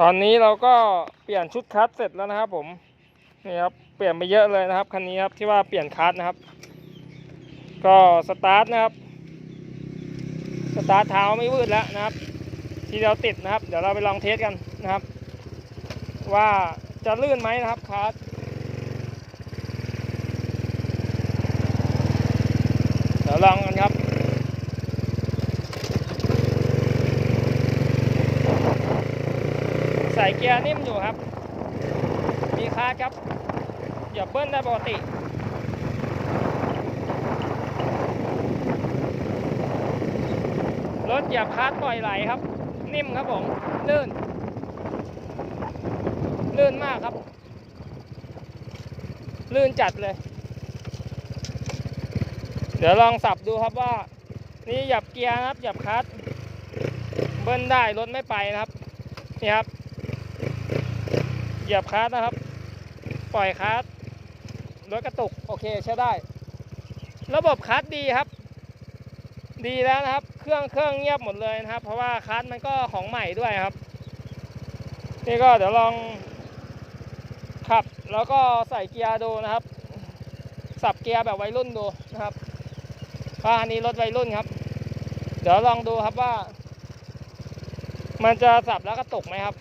ตอนนี้เราก็เปลี่ยนชุดคัสเสร็จแล้วนะครับ ผมนี่ครับเปลี่ยนไปเยอะเลยนะครับคันนี้ครับที่ว่าเปลี่ยนคัสนะครับ ก็สตาร์ทนะครับสตาร์ทเท้าไม่วืดแล้วนะครับ ที่เดียวติดนะครับ เดี๋ยวเราไปลองเทสกันนะครับ ว่าจะลื่นไหมนะครับคัสเดี๋ยวลองกันครับ ส่เกียร์นิ่มอยู่ครับ มีคาครับเหยียบเบิ้ลได้ปกติรถเหยียบคาร์ดปล่อยไหลครับ นิ่มครับผมลื่น ลื่นมากครับ ลื่นจัดเลย เดี๋ยวลองสับดูครับว่า นี่หยียบเกียร์นะครับหยียบคลัตช์เบิ้ลได้รถไม่ไปนะครับ นี่ครับ เหยียบคลัตช์นะครับ ปล่อยคลัตช์รถกระตุก โอเคใช้ได้ ระบบคลัตช์ดีครับ ดีแล้วนะครับ เครื่องเครื่องเงียบหมดเลยนะครับ เพราะว่าคลัตช์มันก็ของใหม่ด้วยครับ นี่ก็เดี๋ยวลองขับ แล้วก็ใส่เกียร์ดูนะครับ สับเกียร์แบบวัยรุ่นดูนะครับเพราะอันนี้รถวัยรุ่นครับ เดี๋ยวลองดูครับว่า มันจะสับแล้วก็ตกไหมครับ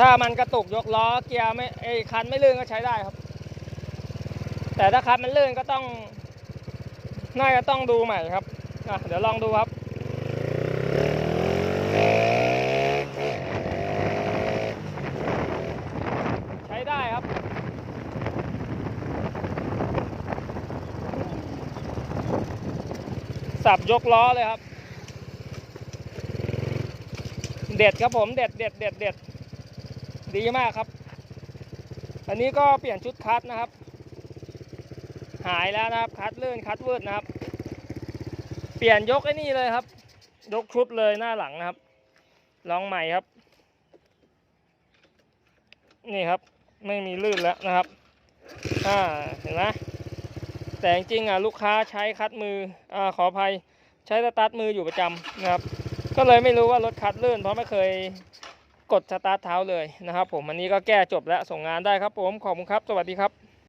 ถ้ามันกระตุกยกล้อเกียร์ไม่ไอคันไม่ลื่นก็ใช้ได้ครับ แต่ถ้าคันมันลื่นก็ต้องน่าจะต้องดูใหม่ครับอะเดี๋ยวลองดูครับใช้ได้ครับ สับยกล้อเลยครับ เด็ดครับผม เด็ดเด็ดเด็ดเด็ด ดีมากครับ อันนี้ก็เปลี่ยนชุดคัดนะครับ หายแล้วนะครับคัดลื่อนคัดวืดนะครับ เปลี่ยนยกไอ้นี่เลยครับ ยกชุดเลยหน้าหลังนะครับ ลองใหม่ครับ นี่ครับไม่มีลื่นแล้วนะครับอ่าเห็นไหมแต่จริงอะลูกค้าใช้คัดมืออ่าขออภัยใช้สตาร์ทมืออยู่ประจำนะครับ ก็เลยไม่รู้ว่ารถคัดลื่นเพราะไม่เคย กดสตาร์ทเท้าเลยนะครับผมอันนี้ก็แก้จบแล้วส่งงานได้ครับผมขอบคุณครับ สวัสดีครับ